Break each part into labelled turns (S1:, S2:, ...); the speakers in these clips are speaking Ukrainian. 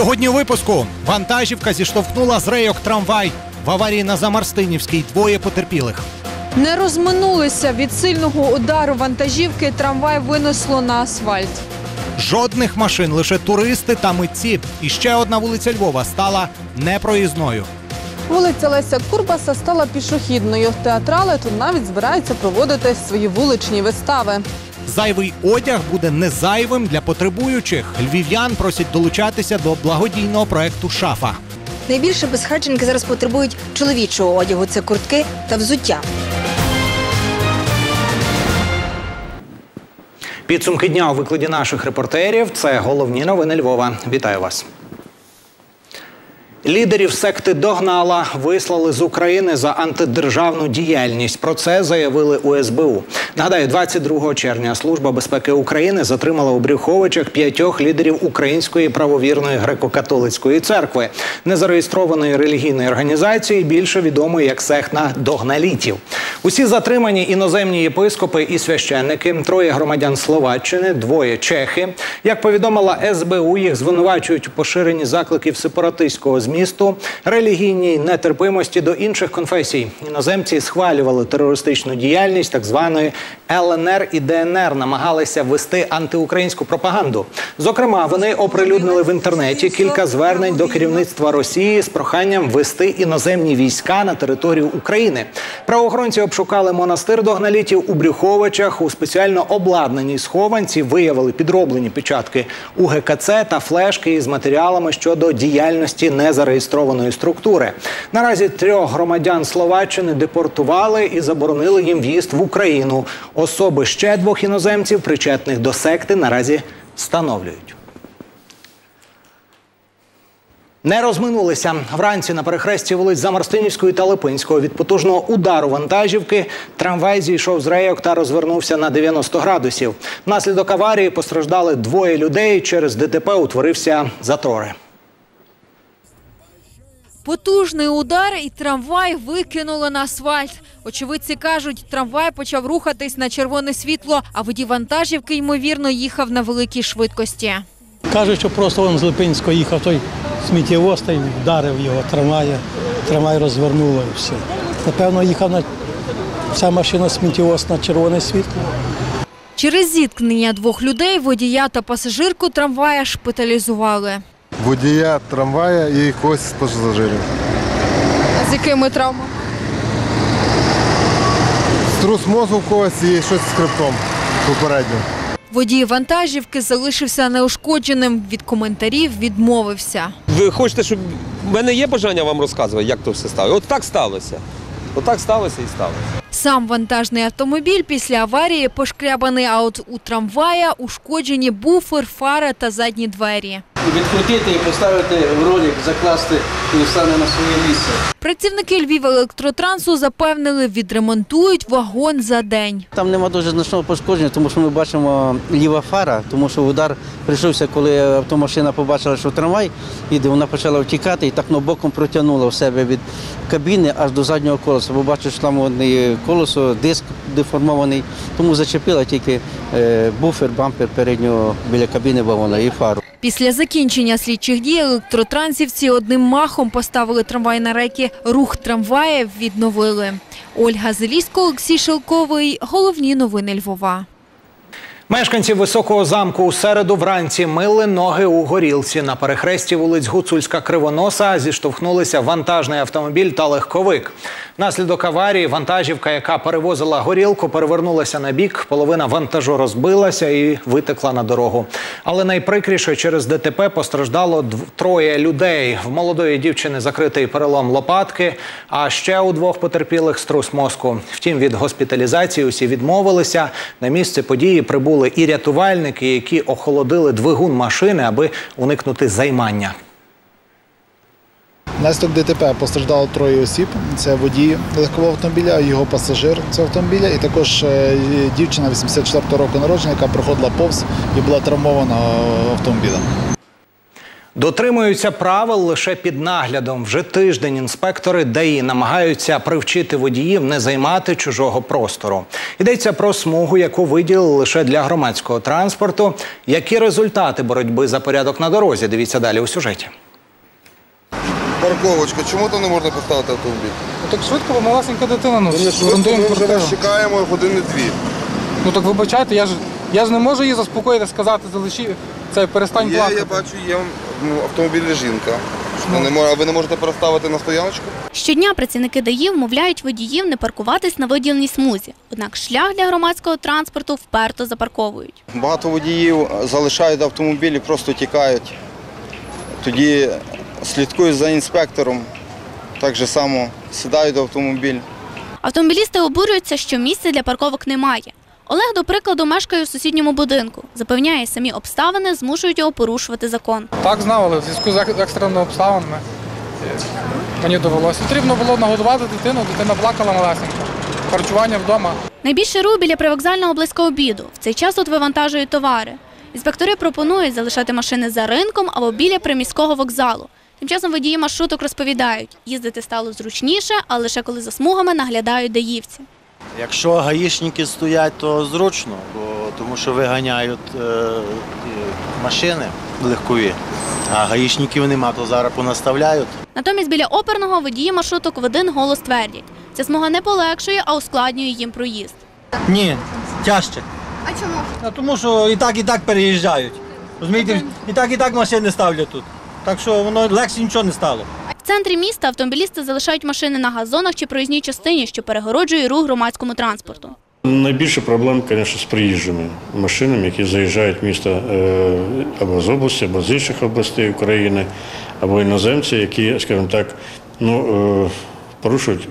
S1: Сьогодні у випуску вантажівка зіштовхнула з рейок трамвай. В аварії на Замарстинівській двоє потерпілих.
S2: Не розминулися від сильного удару вантажівки. Трамвай винесло на асфальт.
S1: Жодних машин, лише туристи та митці. І ще одна вулиця Львова стала непроїзною.
S2: Вулиця Леся Курбаса стала пішохідною. Театрали тут навіть збираються проводити свої вуличні вистави.
S1: Зайвий одяг буде не зайвим для потребуючих. Львів'ян просять долучатися до благодійного проекту Шафа.
S3: Найбільше безхатченки зараз потребують чоловічого одягу це куртки та взуття.
S1: Підсумки дня у викладі наших репортерів. Це головні новини Львова. Вітаю вас. Лідерів секти догнала вислали з України за антидержавну діяльність. Про це заявили у СБУ. Нагадаю, 22 червня Служба безпеки України затримала у Брюховичах п'ятьох лідерів Української правовірної греко-католицької церкви, незареєстрованої релігійної організації, більше відомої як секта догналітів. Усі затримані іноземні єпископи і священники, троє громадян Словаччини, двоє чехи. Як повідомила СБУ, їх звинувачують у поширенні закликів сепаратистського змісту, релігійній нетерпимості до інших конфесій. Іноземці схвалювали терористичну діяльність так званої ЛНР і ДНР, намагалися вести антиукраїнську пропаганду. Зокрема, вони оприлюднили в інтернеті кілька звернень до керівництва Росії з проханням вести іноземні війська на територію України. Правоохоронці обшукали монастир догналітів у Брюховичах у спеціально обладнаній схованці. Виявили підроблені печатки УГКЦ та флешки із матеріалами щодо діяльності незареєстрованої структури. Наразі трьох громадян Словаччини депортували і заборонили їм в'їзд в Україну. Особи ще двох іноземців, причетних до секти, наразі встановлюють. Не розминулися вранці на перехресті вулиць Замарстинівської та Липинського. Від потужного удару вантажівки трамвай зійшов з рейок та розвернувся на 90 градусів. Внаслідок аварії постраждали двоє людей. Через ДТП утворився затори.
S2: Потужний удар і трамвай викинуло на асфальт. Очевидці кажуть, трамвай почав рухатись на червоне світло, а водій вантажівки, ймовірно, їхав на великій швидкості.
S4: Кажуть, що просто він з Липинського їхав той сміттєвоз та й вдарив його трамвая. Трамвай розвернуло і все. Напевно, їхав на ця машина сміттєвоз на червоне світло.
S2: Через зіткнення двох людей водія та пасажирку трамвая шпиталізували.
S5: Водія трамвая і когось з пасажирів.
S2: А з якими травмами?
S5: Струс мозку в когось і щось з хребтом попередньо.
S2: Водій вантажівки залишився неушкодженим. Від коментарів відмовився.
S6: Ви хочете, щоб в мене є бажання вам розказувати, як то все сталося? От так сталося. От так сталося і сталося.
S2: Сам вантажний автомобіль після аварії пошкрябаний, а от у трамвая ушкоджені буфер, фара та задні двері.
S7: Відкрутити і поставити в ролик, закласти і встане на своє місце.
S2: Працівники Львівелектротрансу запевнили, відремонтують вагон за день.
S7: Там нема дуже значного пошкодження, тому що ми бачимо ліва фара, тому що удар прийшовся, коли автомашина побачила, що трамвай іде, вона почала втікати і так ну, боком протягнула в себе від кабіни аж до заднього колеса. Бо бачу, що там одне колесо, диск деформований, тому зачепила тільки е, буфер, бампер переднього біля кабіни вагона і фару.
S2: Після закінчення слідчих дій електротрансівці одним махом поставили трамвай на рейки. Рух трамваїв відновили. Ольга Зелісько, Олексій Шелковий. Головні новини Львова.
S1: Мешканці високого замку у середу вранці мили ноги у горілці. На перехресті вулиць Гуцульська Кривоноса зіштовхнулися вантажний автомобіль та легковик. Внаслідок аварії вантажівка, яка перевозила горілку, перевернулася на бік. Половина вантажу розбилася і витекла на дорогу. Але найприкріше через ДТП постраждало троє людей. В молодої дівчини закритий перелом лопатки, а ще у двох потерпілих струс мозку. Втім, від госпіталізації усі відмовилися. На місце події прибули і рятувальники, які охолодили двигун машини, аби уникнути займання.
S8: Внаслідок ДТП постраждало троє осіб. Це водій легкового автомобіля, його пасажир цього автомобіля, і також е, дівчина 84 року народження, яка проходила повз і була травмована автомобілем.
S1: Дотримуються правил лише під наглядом. Вже тиждень інспектори ДАІ намагаються привчити водіїв не займати чужого простору. Йдеться про смугу, яку виділили лише для громадського транспорту. Які результати боротьби за порядок на дорозі? Дивіться далі у сюжеті.
S5: Парковочка, чому там не можна поставити автомобіль?
S9: Ну так швидко, бо малесенька дитина, ну,
S5: Ми швидко, ми вже
S9: квартиру.
S5: вас чекаємо години-дві.
S9: Ну так вибачайте, я ж, я ж не можу її заспокоїти, сказати, залиши, це перестань
S5: Є,
S9: плакати.
S5: я бачу, є ну, автомобілі жінка. Ну, не мож- А ви не можете переставити на стояночку?
S10: Щодня працівники ДАІ вмовляють водіїв не паркуватись на виділеній смузі. Однак шлях для громадського транспорту вперто запарковують.
S11: Багато водіїв залишають автомобілі, просто тікають. Тоді слідкують за інспектором, так же само сідають в автомобіль.
S10: Автомобілісти обурюються, що місця для парковок немає. Олег, до прикладу, мешкає у сусідньому будинку. Запевняє, самі обставини змушують його порушувати закон.
S9: Так знав, але в зв'язку з екстреними обставинами е, мені довелося. Потрібно було нагодувати дитину, дитина плакала малесенька. Харчування вдома.
S10: Найбільше рух біля привокзального близько обіду. В цей час тут вивантажують товари. Інспектори пропонують залишати машини за ринком або біля приміського вокзалу. Тим часом водії маршруток розповідають, їздити стало зручніше, а лише коли за смугами наглядають даївці.
S12: Якщо гаїшники стоять, то зручно, бо тому що виганяють е, машини легкові, а гаїшників нема, то зараз понаставляють.
S10: Натомість біля оперного водії маршруток в один голос твердять, ця смуга не полегшує, а ускладнює їм проїзд.
S13: Ні, тяжче.
S10: А чому?
S13: А тому що і так, і так переїжджають. Розумієте, і так, і так машини ставлять тут. Так що воно легше нічого не стало.
S10: В центрі міста автомобілісти залишають машини на газонах чи проїзній частині, що перегороджує рух громадському транспорту.
S14: Найбільше проблем, звісно, з приїжджими машинами, які заїжджають в місто е, або з області, або з інших областей України, або іноземці, які, скажімо так, ну, е, порушують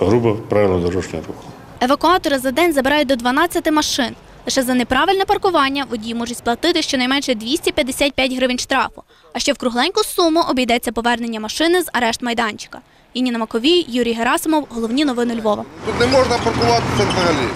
S14: грубо правила дорожнього руху.
S10: Евакуатори за день забирають до 12 машин. Лише за неправильне паркування водії можуть сплатити щонайменше 255 гривень штрафу. А ще в кругленьку суму обійдеться повернення машини з арешт майданчика. Інніна Маковій, Юрій Герасимов. Головні новини Львова.
S5: Тут не можна паркуватися взагалі.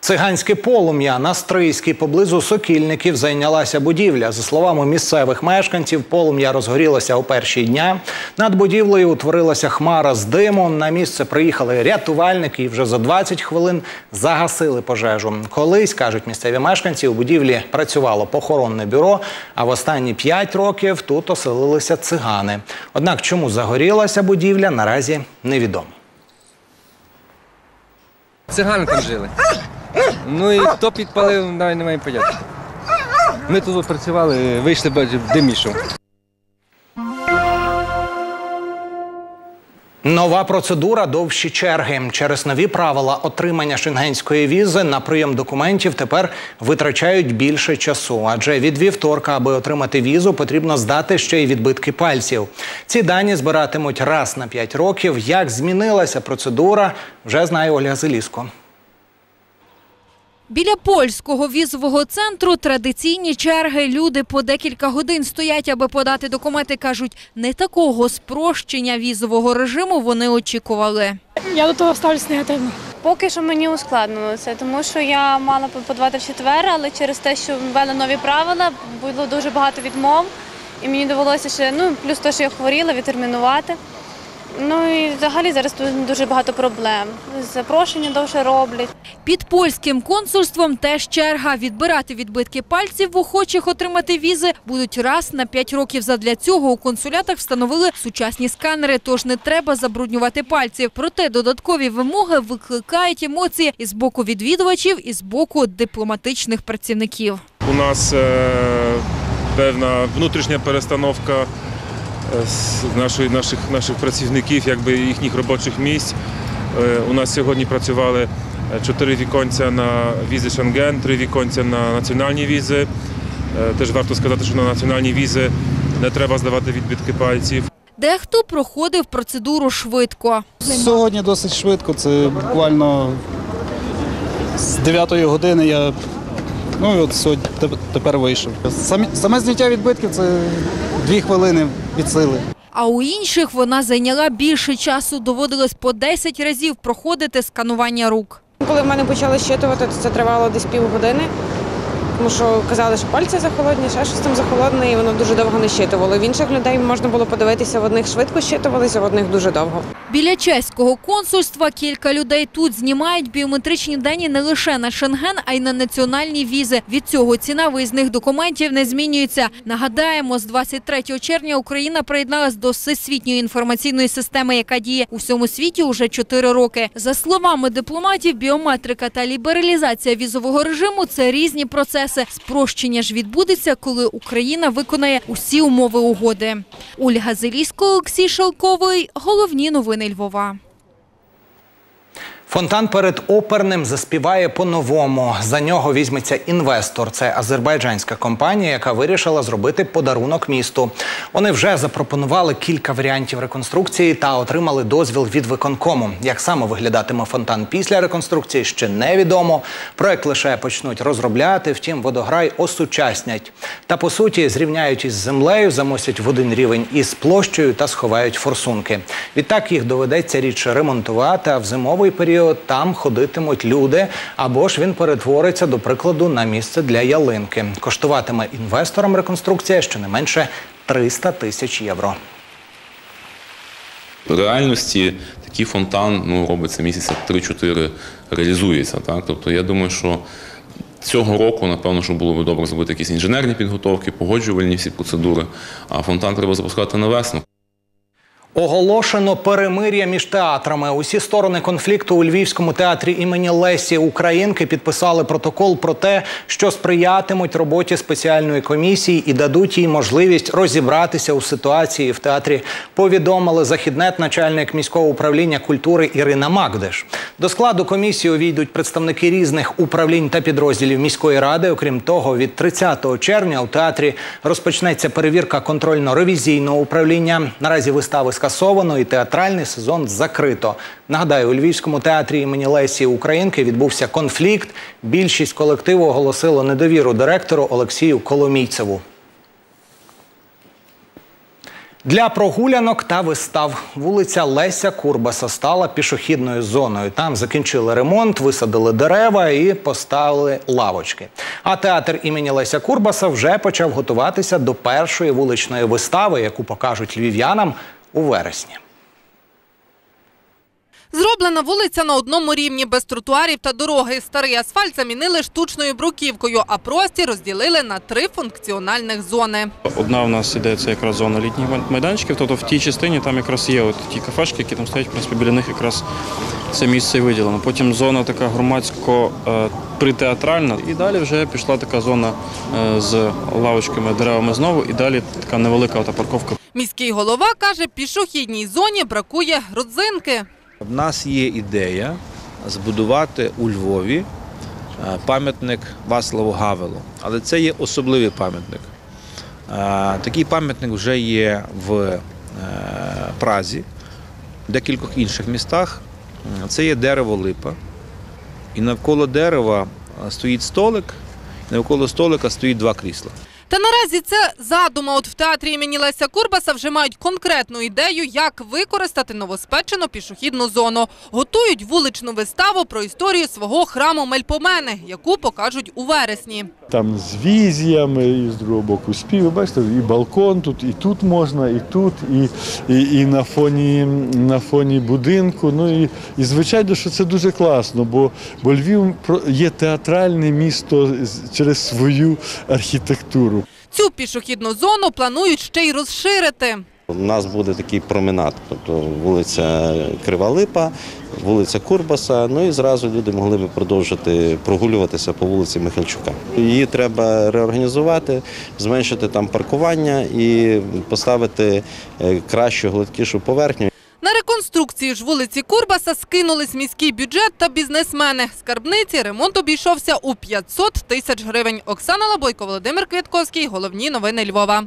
S1: Циганське полум'я на Стрийській поблизу Сокільників зайнялася будівля. За словами місцевих мешканців, полум'я розгорілося у перші дня. Над будівлею утворилася хмара з диму. На місце приїхали рятувальники і вже за 20 хвилин загасили пожежу. Колись, кажуть місцеві мешканці, у будівлі працювало похоронне бюро, а в останні 5 років тут оселилися цигани. Однак, чому загорілася будівля, наразі невідомо.
S15: Цигани там жили. Ну і хто підпалив, навіть немає поняття. Ми тут працювали, вийшли, бачив, дим ішов.
S1: Нова процедура довші черги. Через нові правила отримання шенгенської візи на прийом документів тепер витрачають більше часу. Адже від вівторка, аби отримати візу, потрібно здати ще й відбитки пальців. Ці дані збиратимуть раз на 5 років. Як змінилася процедура, вже знає Ольга Зеліско.
S2: Біля польського візового центру традиційні черги. Люди по декілька годин стоять, аби подати документи. кажуть, не такого спрощення візового режиму вони очікували.
S16: Я до того ставлюсь негативно. Поки що мені ускладнило це, тому що я мала подавати в четвер, але через те, що ввели нові правила, було дуже багато відмов. І мені довелося ще, ну, плюс те, що я хворіла, відтермінувати. Ну і взагалі зараз тут дуже багато проблем. Запрошення довше роблять.
S2: Під польським консульством теж черга. Відбирати відбитки пальців в охочих отримати візи будуть раз на 5 років. Задля цього у консулятах встановили сучасні сканери, тож не треба забруднювати пальців. Проте додаткові вимоги викликають емоції і з боку відвідувачів, і з боку дипломатичних працівників.
S17: У нас е, певна внутрішня перестановка нашої, наших, наших працівників, якби їхніх робочих місць. Е, у нас сьогодні працювали е, чотири віконця на візи Шенген, три віконця на національні візи. Е, теж варто сказати, що на національні візи не треба здавати відбитки пальців.
S2: Дехто проходив процедуру швидко.
S8: Сьогодні досить швидко, це буквально з 9 години я ну, і от сьогодні теп- тепер вийшов. Самі, саме зняття відбитків це дві хвилини від сили.
S2: А у інших вона зайняла більше часу. Доводилось по 10 разів проходити сканування рук.
S16: Коли в мене почали щитувати, то це тривало десь півгодини.
S18: Тому що казали, що пальці захолодні, ще щось там захолодне, і воно дуже довго не щитувало. В інших людей можна було подивитися, в одних швидко щитувалися, в одних дуже довго.
S2: Біля чеського консульства кілька людей тут знімають біометричні дані не лише на Шенген, а й на національні візи. Від цього ціна виїзних документів не змінюється. Нагадаємо, з 23 червня Україна приєдналась до всесвітньої інформаційної системи, яка діє у всьому світі уже 4 роки. За словами дипломатів, біометрика та лібералізація візового режиму це різні процеси. Спрощення ж відбудеться, коли Україна виконає усі умови угоди. Ольга Зелісько, Олексій Шалковий. Головні новини Львова.
S1: Фонтан перед оперним заспіває по-новому. За нього візьметься інвестор. Це азербайджанська компанія, яка вирішила зробити подарунок місту. Вони вже запропонували кілька варіантів реконструкції та отримали дозвіл від виконкому. Як саме виглядатиме фонтан після реконструкції, ще невідомо. Проект лише почнуть розробляти. Втім, водограй осучаснять. Та по суті зрівняють із землею, замосять в один рівень із площею та сховають форсунки. Відтак їх доведеться рідше ремонтувати. А в зимовий період там ходитимуть люди, або ж він перетвориться, до прикладу, на місце для ялинки. Коштуватиме інвесторам реконструкція щонайменше 300 тисяч євро.
S19: В реальності такий фонтан ну, робиться місяця 3-4 реалізується. Так? Тобто я думаю, що цього року, напевно, що було б добре зробити якісь інженерні підготовки, погоджувальні всі процедури, а фонтан треба запускати на весну.
S1: Оголошено перемир'я між театрами. Усі сторони конфлікту у Львівському театрі імені Лесі Українки підписали протокол про те, що сприятимуть роботі спеціальної комісії і дадуть їй можливість розібратися у ситуації в театрі. Повідомили західнет начальник міського управління культури Ірина Магдеш. До складу комісії увійдуть представники різних управлінь та підрозділів міської ради. Окрім того, від 30 червня у театрі розпочнеться перевірка контрольно-ревізійного управління. Наразі вистави скасовано і театральний сезон закрито. Нагадаю, у Львівському театрі імені Лесі Українки відбувся конфлікт. Більшість колективу оголосило недовіру директору Олексію Коломійцеву. Для прогулянок та вистав вулиця Леся Курбаса стала пішохідною зоною. Там закінчили ремонт, висадили дерева і поставили лавочки. А театр імені Леся Курбаса вже почав готуватися до першої вуличної вистави, яку покажуть львів'янам у вересні.
S20: Зроблена вулиця на одному рівні, без тротуарів та дороги. Старий асфальт замінили штучною бруківкою, а простір розділили на три функціональних зони.
S21: Одна у нас іде це якраз зона літніх майданчиків. Тобто в тій частині там якраз є от ті кафешки, які там стоять, в принципі, біля них якраз це місце і виділено. Потім зона така громадсько е, притеатральна. І далі вже пішла така зона е, з лавочками, деревами знову, і далі така невелика ота парковка.
S20: Міський голова каже, пішохідній зоні бракує родзинки.
S22: В нас є ідея збудувати у Львові е, пам'ятник Ваславу Гавелу, але це є особливий пам'ятник. Е, Такий пам'ятник вже є в е, Празі, в декількох інших містах. Це є дерево липа. І навколо дерева стоїть столик, і навколо столика стоїть два крісла.
S20: Та наразі це задума. От в театрі імені Леся Курбаса вже мають конкретну ідею, як використати новоспечену пішохідну зону. Готують вуличну виставу про історію свого храму Мельпомени, яку покажуть у вересні.
S23: Там з візіями, і з другого боку спів. Бачите, і балкон тут, і тут можна, і тут, і, і, і на, фоні, на фоні будинку. Ну і, і звичайно, що це дуже класно, бо, бо Львів є театральне місто через свою архітектуру.
S20: Цю пішохідну зону планують ще й розширити.
S24: У нас буде такий променад, тобто вулиця Крива Липа, вулиця Курбаса. Ну і зразу люди могли б продовжити прогулюватися по вулиці Михальчука. Її треба реорганізувати, зменшити там паркування і поставити е, кращу, гладкішу поверхню.
S20: На реконструкції ж вулиці Курбаса скинулись міський бюджет та бізнесмени. Скарбниці ремонт обійшовся у 500 тисяч гривень. Оксана Лабойко, Володимир Квітковський. Головні новини Львова.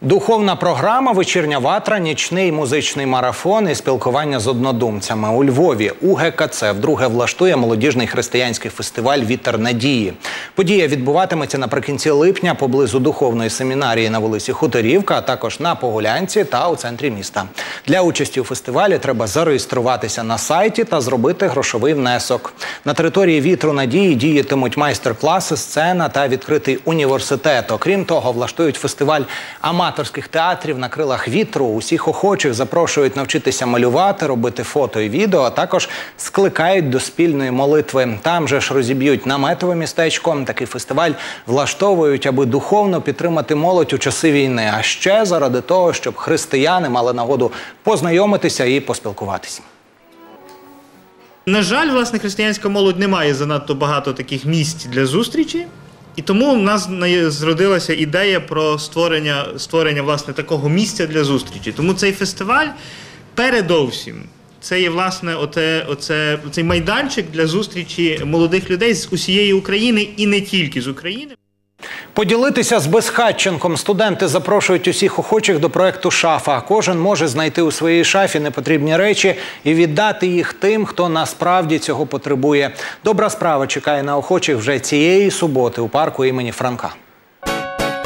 S1: Духовна програма, вечірня ватра, нічний музичний марафон і спілкування з однодумцями у Львові. УГКЦ вдруге влаштує молодіжний християнський фестиваль Вітер надії. Подія відбуватиметься наприкінці липня поблизу духовної семінарії на вулиці Хуторівка, а також на Погулянці та у центрі міста. Для участі у фестивалі треба зареєструватися на сайті та зробити грошовий внесок. На території вітру надії діятимуть майстер-класи, сцена та відкритий університет. Окрім того, влаштують фестиваль аматорських театрів на крилах вітру. Усіх охочих запрошують навчитися малювати, робити фото і відео, а також скликають до спільної молитви. Там же ж розіб'ють наметове містечко. Такий фестиваль влаштовують, аби духовно підтримати молодь у часи війни. А ще заради того, щоб християни мали нагоду познайомитися і поспілкуватися.
S25: На жаль, власне, християнська молодь не має занадто багато таких місць для зустрічі. І тому в нас на- зродилася ідея про створення, створення власне такого місця для зустрічі. Тому цей фестиваль передовсім це є власне оте, оце, цей майданчик для зустрічі молодих людей з усієї України і не тільки з України.
S1: Поділитися з безхатченком студенти запрошують усіх охочих до проекту Шафа. Кожен може знайти у своїй шафі непотрібні речі і віддати їх тим, хто насправді цього потребує. Добра справа чекає на охочих вже цієї суботи у парку імені Франка.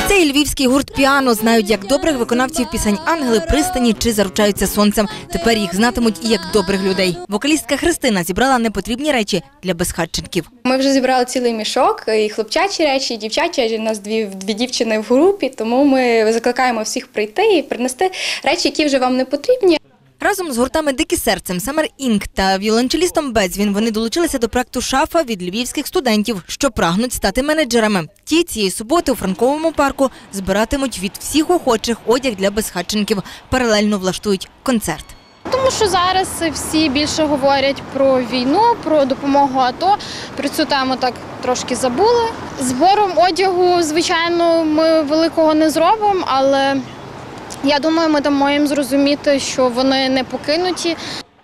S26: Цей львівський гурт піано знають як добрих виконавців пісень Ангели пристані чи заручаються сонцем. Тепер їх знатимуть і як добрих людей. Вокалістка Христина зібрала непотрібні речі для безхатченків.
S27: Ми вже зібрали цілий мішок, і хлопчачі речі, і дівчачі. У нас дві, дві дівчини в групі, тому ми закликаємо всіх прийти і принести речі, які вже вам не потрібні.
S26: Разом з гуртами Дикі серцем, Самер Інк та віолончелістом Безвін вони долучилися до проекту Шафа від львівських студентів, що прагнуть стати менеджерами. Ті цієї суботи у Франковому парку збиратимуть від всіх охочих одяг для безхатченків. Паралельно влаштують концерт.
S28: Тому що зараз всі більше говорять про війну, про допомогу АТО. Про цю тему так трошки забули. Збором одягу, звичайно, ми великого не зробимо, але я думаю, ми дамо їм зрозуміти, що вони не покинуті.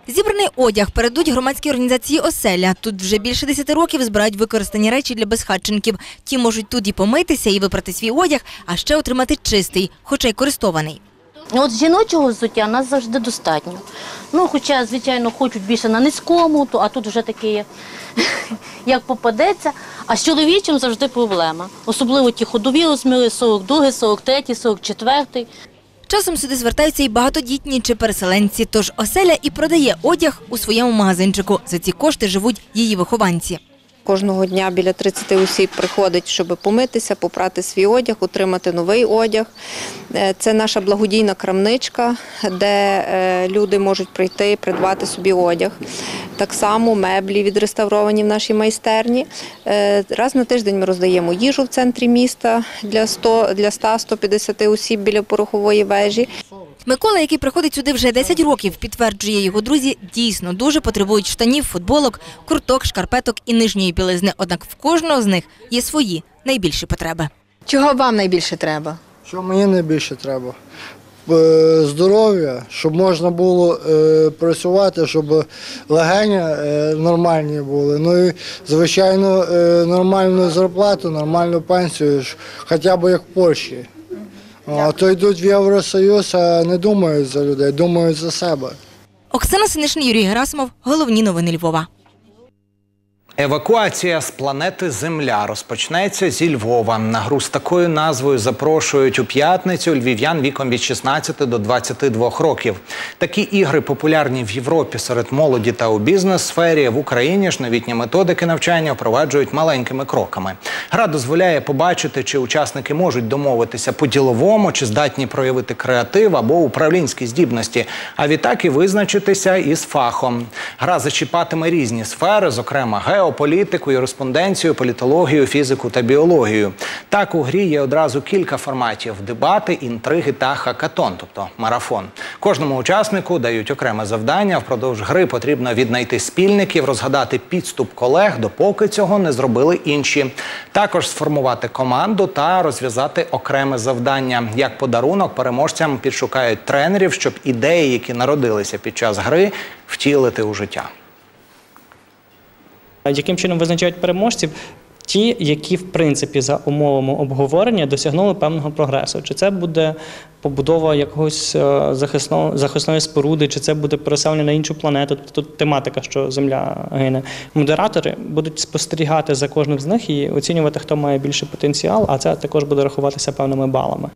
S26: Зібраний одяг передуть громадській організації «Оселя». Тут вже більше 10 років збирають використані речі для безхатченків. Ті можуть тут і помитися, і випрати свій одяг, а ще отримати чистий, хоча й користований.
S29: От жіночого взуття нас завжди достатньо. Ну, хоча, звичайно, хочуть більше на низькому, а тут вже таке, як попадеться. А з чоловічим завжди проблема. Особливо ті ходові розміри 42, 43, 44.
S26: Часом сюди звертаються і багатодітні чи переселенці, тож «Оселя» і продає одяг у своєму магазинчику. За ці кошти живуть її вихованці.
S30: Кожного дня біля 30 осіб приходить, щоб помитися, попрати свій одяг, отримати новий одяг. Е, Це наша благодійна крамничка, де е, люди можуть прийти і придбати собі одяг. Так само меблі відреставровані в нашій майстерні. Е, Раз на тиждень ми роздаємо їжу в центрі міста для 100 для 100-150 осіб біля порохової вежі.
S26: Микола, який приходить сюди вже 10 років, підтверджує його друзі, дійсно дуже потребують штанів, футболок, курток, шкарпеток і нижньої білизни. Однак в кожного з них є свої найбільші потреби.
S31: Чого вам найбільше треба?
S32: Що мені найбільше треба? Здоров'я, щоб можна було е, працювати, щоб легені е, нормальні були. Ну і, звичайно, е, нормальну зарплату, нормальну пенсію, хоча б як в Польщі. А то йдуть в Євросоюз, а не думають за людей, думають за себе.
S26: Оксана Синишний, Юрій Герасимов. Головні новини Львова.
S1: Евакуація з планети Земля розпочнеться зі Львова. На гру з такою назвою запрошують у п'ятницю львів'ян віком від 16 до 22 років. Такі ігри популярні в Європі серед молоді та у бізнес-сфері. В Україні ж новітні методики навчання впроваджують маленькими кроками. Гра дозволяє побачити, чи учасники можуть домовитися по-діловому, чи здатні проявити креатив або управлінські здібності. А відтак і визначитися із фахом. Гра зачіпатиме різні сфери, зокрема геополітику, юриспонденцію, політологію, фізику та біологію. Так у грі є одразу кілька форматів: дебати, інтриги та хакатон, тобто марафон. Кожному учаснику дають окреме завдання. Впродовж гри потрібно віднайти спільників, розгадати підступ колег, допоки цього не зробили інші. Також сформувати команду та розв'язати окреме завдання. Як подарунок переможцям підшукають тренерів, щоб ідеї, які народилися під час гри, втілити у життя.
S33: Яким чином визначають переможців?
S34: ті, які в принципі за умовами обговорення досягнули певного прогресу. Чи це буде побудова якогось е, захисного, захисної споруди, чи це буде переселення на іншу планету, тобто тематика, що Земля гине. Модератори будуть спостерігати за кожним з них і оцінювати, хто має більший потенціал, а це також буде рахуватися певними балами.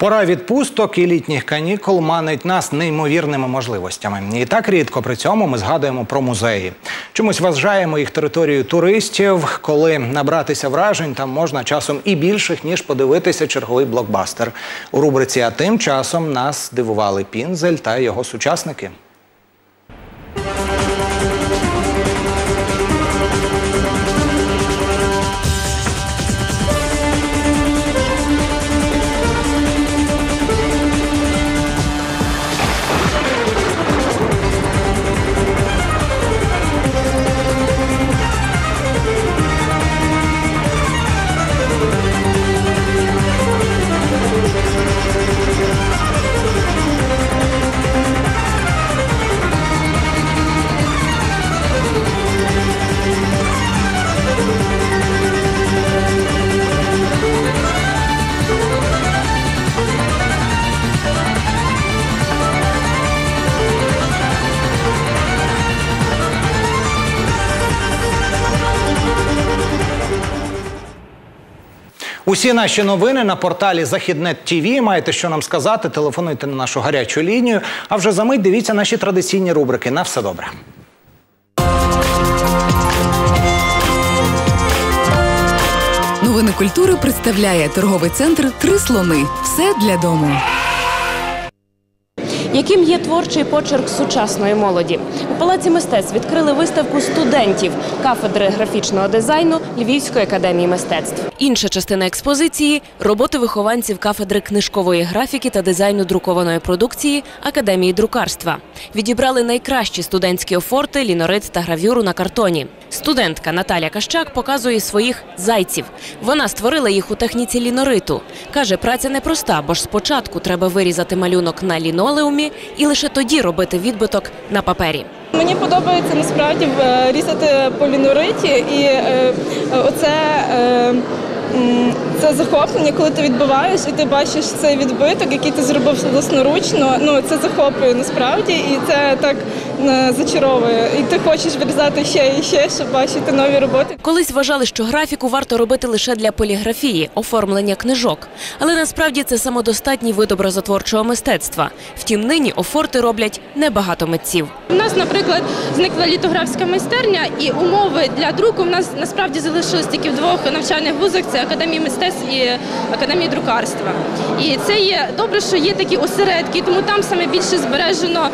S1: Пора відпусток і літніх канікул манить нас неймовірними можливостями. І так рідко при цьому ми згадуємо про музеї. Чомусь вважаємо їх територією туристів, коли набратися вражень там можна часом і більших, ніж подивитися черговий блокбастер. У рубриці А тим часом нас дивували Пінзель та його сучасники. Усі наші новини на порталі Західнет ТВ. Маєте що нам сказати? Телефонуйте на нашу гарячу лінію. А вже за мить дивіться наші традиційні рубрики. На все добре.
S35: Новини культури представляє торговий центр Три слони. Все для дому.
S36: Яким є творчий почерк сучасної молоді? У палаці мистецтв відкрили виставку студентів кафедри графічного дизайну Львівської академії мистецтв. Інша частина експозиції роботи вихованців кафедри книжкової графіки та дизайну друкованої продукції Академії друкарства. Відібрали найкращі студентські офорти, лінорит та гравюру на картоні. Студентка Наталя Кащак показує своїх зайців. Вона створила їх у техніці лінориту. Каже, праця непроста, бо ж спочатку треба вирізати малюнок на лінолеумі і лише тоді робити відбиток на папері.
S37: Мені подобається насправді е, різати полінуриті, і е, оце е, це захоплення, коли ти відбиваєш і ти бачиш цей відбиток, який ти зробив власноручно. Ну це захоплює насправді, і це так зачаровує. І ти хочеш вирізати ще і ще, щоб бачити нові роботи.
S36: Колись вважали, що графіку варто робити лише для поліграфії, оформлення книжок. Але насправді це самодостатній вид образотворчого мистецтва. Втім, нині офорти роблять небагато митців.
S38: У нас, наприклад, зникла літографська майстерня, і умови для друку в нас насправді залишились тільки в двох навчальних вузах: це Академії мистецтв і Академії друкарства. І це є добре, що є такі осередки, тому там саме більше збережено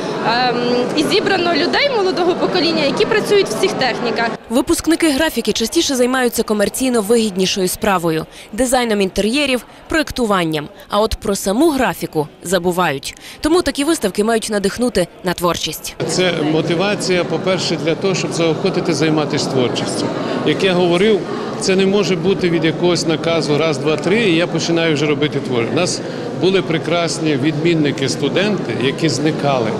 S38: ем, і зібрано людей молодого покоління, які працюють в цих техніках.
S36: Випускники графіки частіше займаються комерційно вигіднішою справою дизайном інтер'єрів, проєктуванням. А от про саму графіку забувають. Тому такі виставки мають надихнути на творчість.
S39: Це мотивація, по-перше, для того, щоб заохотити займатися творчістю. Як я говорив, це не може бути від якогось наказу раз, два, три, і я починаю вже робити твори. У нас були прекрасні відмінники, студенти, які зникали.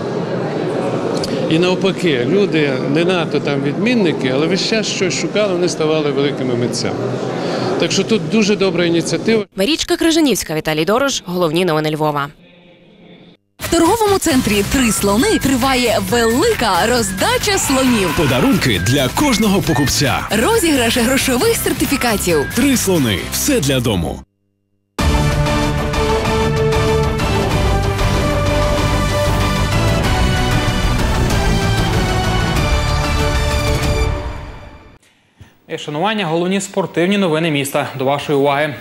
S39: І навпаки, люди не надто там відмінники, але весь час щось шукали, вони ставали великими митцями. Так що тут дуже добра ініціатива.
S36: Марічка Крижанівська, Віталій Дорож, головні новини Львова.
S35: В торговому центрі Три слони триває велика роздача слонів.
S40: Подарунки для кожного покупця.
S35: Розіграш грошових сертифікатів.
S40: Три слони. Все для дому.
S41: І шанування головні спортивні новини міста. До вашої уваги.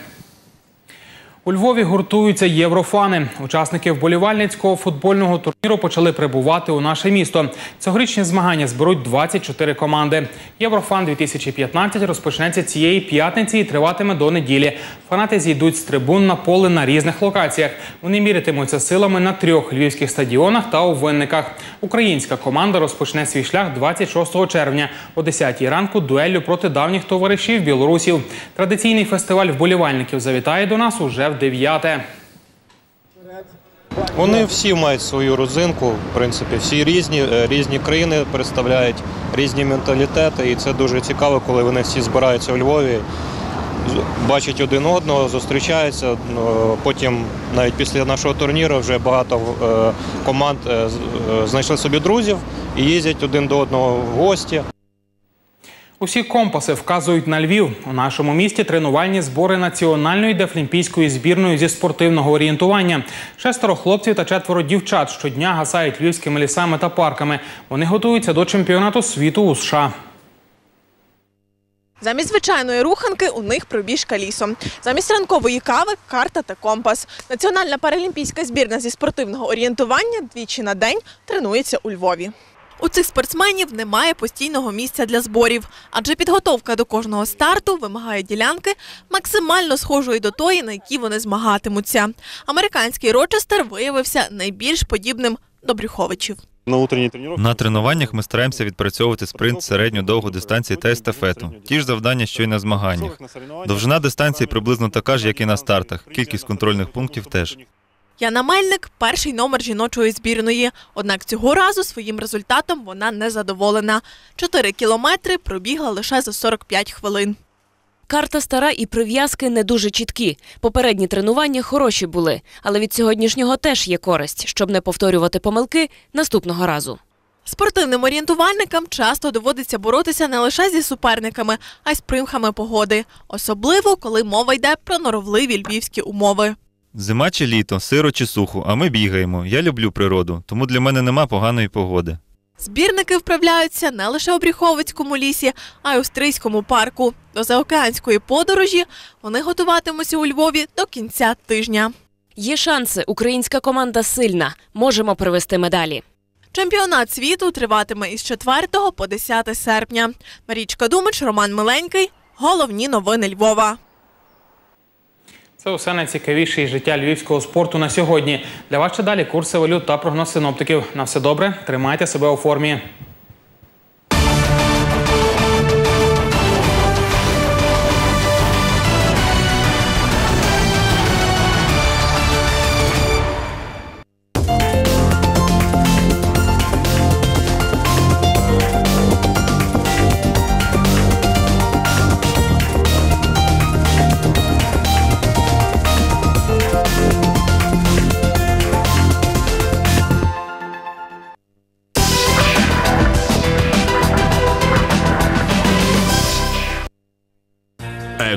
S41: У Львові гуртуються єврофани. Учасники вболівальницького футбольного турніру почали прибувати у наше місто. Цьогорічні змагання зберуть 24 команди. Єврофан 2015 розпочнеться цієї п'ятниці і триватиме до неділі. Фанати зійдуть з трибун на поле на різних локаціях. Вони мірятимуться силами на трьох львівських стадіонах та у винниках. Українська команда розпочне свій шлях 26 червня о 10 ранку дуеллю проти давніх товаришів білорусів. Традиційний фестиваль вболівальників завітає до нас уже в дев'яте.
S42: Вони всі мають свою родзинку, в принципі, всі різні, е, різні країни представляють різні менталітети, і це дуже цікаво, коли вони всі збираються у Львові, бачать один одного, зустрічаються. Ну, Потім, навіть після нашого турніру, вже багато е, команд е, знайшли собі друзів і їздять один до одного в гості.
S41: Усі компаси вказують на Львів. У нашому місті тренувальні збори національної дефлімпійської збірної зі спортивного орієнтування. Шестеро хлопців та четверо дівчат щодня гасають львівськими лісами та парками. Вони готуються до чемпіонату світу у США.
S43: Замість звичайної руханки у них пробіжка лісом. Замість ранкової кави карта та компас. Національна паралімпійська збірна зі спортивного орієнтування двічі на день тренується у Львові. У цих спортсменів немає постійного місця для зборів, адже підготовка до кожного старту вимагає ділянки максимально схожої до тої, на якій вони змагатимуться. Американський Рочестер виявився найбільш подібним до Брюховичів.
S44: На тренуваннях ми стараємося відпрацьовувати спринт, середню, довгу дистанції та естафету. Ті ж завдання, що й на змаганнях. Довжина дистанції приблизно така ж, як і на стартах. Кількість контрольних пунктів теж.
S43: Яна Мельник перший номер жіночої збірної. Однак цього разу своїм результатом вона не задоволена. Чотири кілометри пробігла лише за 45 хвилин.
S36: Карта стара і прив'язки не дуже чіткі. Попередні тренування хороші були, але від сьогоднішнього теж є користь, щоб не повторювати помилки наступного разу.
S43: Спортивним орієнтувальникам часто доводиться боротися не лише зі суперниками, а й з примхами погоди, особливо коли мова йде про норовливі львівські умови.
S44: Зима чи літо, сиро чи сухо, а ми бігаємо. Я люблю природу, тому для мене нема поганої погоди.
S43: Збірники вправляються не лише у Брюховицькому лісі, а й у Стрийському парку. До заокеанської подорожі вони готуватимуться у Львові до кінця тижня.
S36: Є шанси, українська команда сильна. Можемо привезти медалі.
S43: Чемпіонат світу триватиме із 4 по 10 серпня. Марічка Думич, Роман Миленький. Головні новини Львова.
S41: Це усе найцікавіше із життя львівського спорту на сьогодні. Для вас ще далі курси валют та прогноз синоптиків. На все добре, тримайте себе у формі.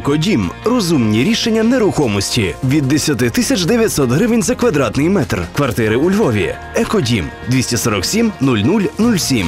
S45: Екодім розумні рішення нерухомості від 10 тисяч 900 гривень за квадратний метр. Квартири у Львові. Екодім 247 0007.